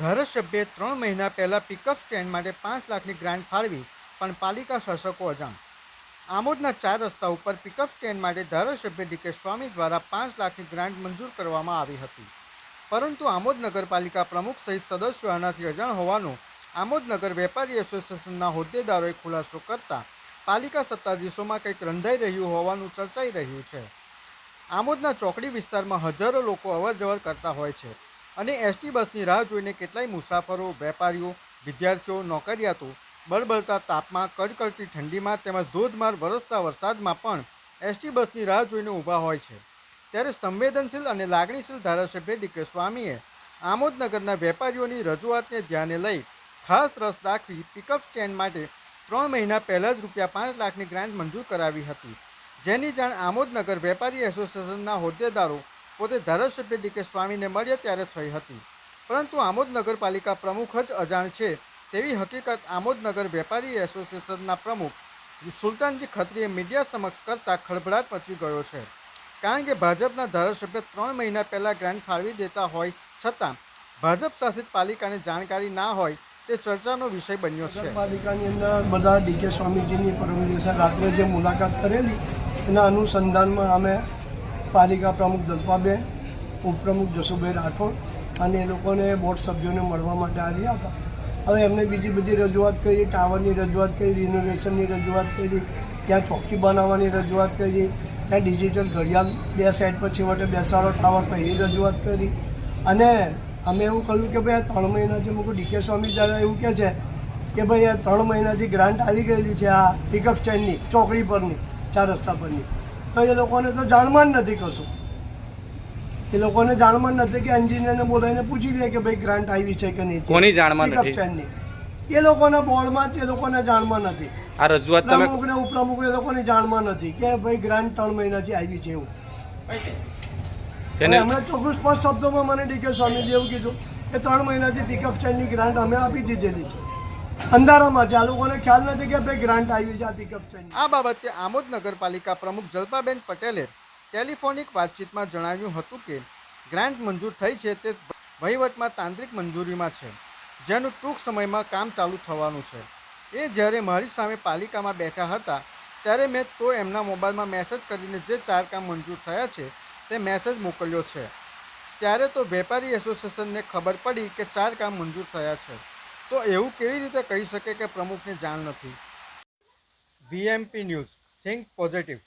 ધારાસભ્યે ત્રણ મહિના પહેલાં પિકઅપ સ્ટેન્ડ માટે પાંચ લાખની ગ્રાન્ટ ફાળવી, પણ પાલિકા શાસકો અજાણ. આમોદના ચાર રસ્તા ઉપર પિકઅપ સ્ટેન્ડ માટે ધારાસભ્ય ડીકે સ્વામી દ્વારા પાંચ લાખની ગ્રાન્ટ મંજૂર કરવામાં આવી હતી. પરંતુ આમોદ નગરપાલિકા પ્રમુખ સહિત સદસ્યો આનાથી અજાણ હોવાનું, આમોદ નગર વેપારી એસોસિએશનના હોદ્દેદારોએ ખુલાસો કરતા પાલિકા સત્તાધીશોમાં કંઈક રંધાઈ રહ્યું હોવાનું ચર્ચાઈ રહ્યું છે. આમોદના ચોકડી વિસ્તારમાં હજારો લોકો અવરજવર કરતા હોય છે. અને એસટી બસની રાહ જોઈને કેટલાય મુસાફરો, વેપારીઓ, વિદ્યાર્થીઓ, નોકરિયાતો બળબળતા તાપમાં, કડકડતી ઠંડીમાં તેમજ ધોધમાર વરસતા વરસાદમાં પણ એસટી બસની રાહ જોઈને ઊભા હોય છે. ત્યારે સંવેદનશીલ અને લાગણીશીલ ધારાસભ્ય ડીકે સ્વામીએ આમોદનગરના વેપારીઓની રજૂઆતને ધ્યાને લઈ ખાસ રસ દાખવી પિકઅપ સ્ટેન્ડ માટે ત્રણ મહિના પહેલાં જ રૂપિયા પાંચ લાખની ગ્રાન્ટ મંજૂર કરાવી હતી. જેની જાણ આમોદનગર વેપારી એસોસિએશનના હોદ્દેદારો પોતે ધારાસભ્ય ડીકે સ્વામીને મળ્યા ત્યારે થઈ હતી. પરંતુ આમોદ નગરપાલિકા પ્રમુખ જ અજાણ છે. તેવી હકીકત આમોદનગર વેપારી એસોસિએશનના પ્રમુખ સુલતાનજી ખત્રીએ મીડિયા સમક્ષ કરતાં ખળભળાટ મચી ગયો છે. કારણ કે ભાજપના ધારાસભ્ય ત્રણ મહિના પહેલાં ગ્રાન્ટ ફાળવી દેતા હોય છતાં ભાજપ શાસિત પાલિકાને જાણકારી ના હોય તે ચર્ચાનો વિષય બન્યો છે. પાલિકાની અંદર બધા ડીકે સ્વામીજીની પરમ દિવસે રાત્રે જે મુલાકાત કરેલી, એના અનુસંધાનમાં અમે પાલિકા પ્રમુખ દલપાબેન, ઉપપ્રમુખ જસુભાઈ રાઠોડ અને એ લોકોને બોર્ડ સભ્યોને મળવા માટે આવ્યા હતા. હવે એમને બીજી બધી રજૂઆત કરી, ટાવરની રજૂઆત કરી રિનોવેશનની રજૂઆત કરી, ત્યાં ચોકી બનાવવાની રજૂઆત કરી, ત્યાં ડિજિટલ ઘડિયાળ બે સાઈડ પછી માટે બેસાડો, ટાવર એવી રજૂઆત કરી. અને અમે એવું કહ્યું કે ભાઈ આ ત્રણ મહિનાથી મૂકું ડીકે સ્વામી દાદા એવું કહે છે કે ભાઈ આ ત્રણ મહિનાથી ગ્રાન્ટ આવી ગયેલી છે આ પિકઅપ સ્ટેન્ડની ચોકડી પરની, ચાર રસ્તા પરની. એ લોકોને તો જાણમાં જ નથી કશું. એ લોકોને જાણમાં નથી કે એન્જિનિયરને બોલાવીને પૂછી લે કે ભાઈ ગ્રાન્ટ આવી છે કે નહીં. કોની જાણમાં નથી? એ લોકોના બોર્ડમાં એ લોકોને જાણમાં નથી. આ રજૂઆત તમે પ્રમુખ ને ઉપપ્રમુખ એ લોકોની જાણમાં નથી કે ભાઈ ગ્રાન્ટ ત્રણ મહિનાથી આવી છે એવું. એમણે ચોખ્ખું સ્પષ્ટ શબ્દોમાં મને ડીકે સ્વામીજી એવું કીધું કે ત્રણ મહિનાથી પિકઅપ સ્ટેન્ડની ગ્રાન્ટ અમે આપી દીધેલી છે. અંધારામાં છે. આ લોકોને ખ્યાલ નથી કે આપણે ગ્રાન્ટ આવી છે આ આ બાબતે આમોદ નગરપાલિકા પ્રમુખ જલ્પાબેન પટેલે ટેલિફોનિક વાતચીતમાં જણાવ્યું હતું કે ગ્રાન્ટ મંજૂર થઈ છે તે વહીવટમાં તાંત્રિક મંજૂરીમાં છે, જેનું ટૂંક સમયમાં કામ ચાલુ થવાનું છે. એ જ્યારે મારી સામે પાલિકામાં બેઠા હતા, ત્યારે મેં તો એમના મોબાઈલમાં મેસેજ કરીને જે ચાર કામ મંજૂર થયા છે, તે મેસેજ મોકલ્યો છે. ત્યારે તો વેપારી એસોસિએશનને ખબર પડી કે ચાર કામ મંજૂર થયા છે. તો એવું કેવી રીતે કહી શકે કે પ્રમુખને જાણ નથી? VMP news think positive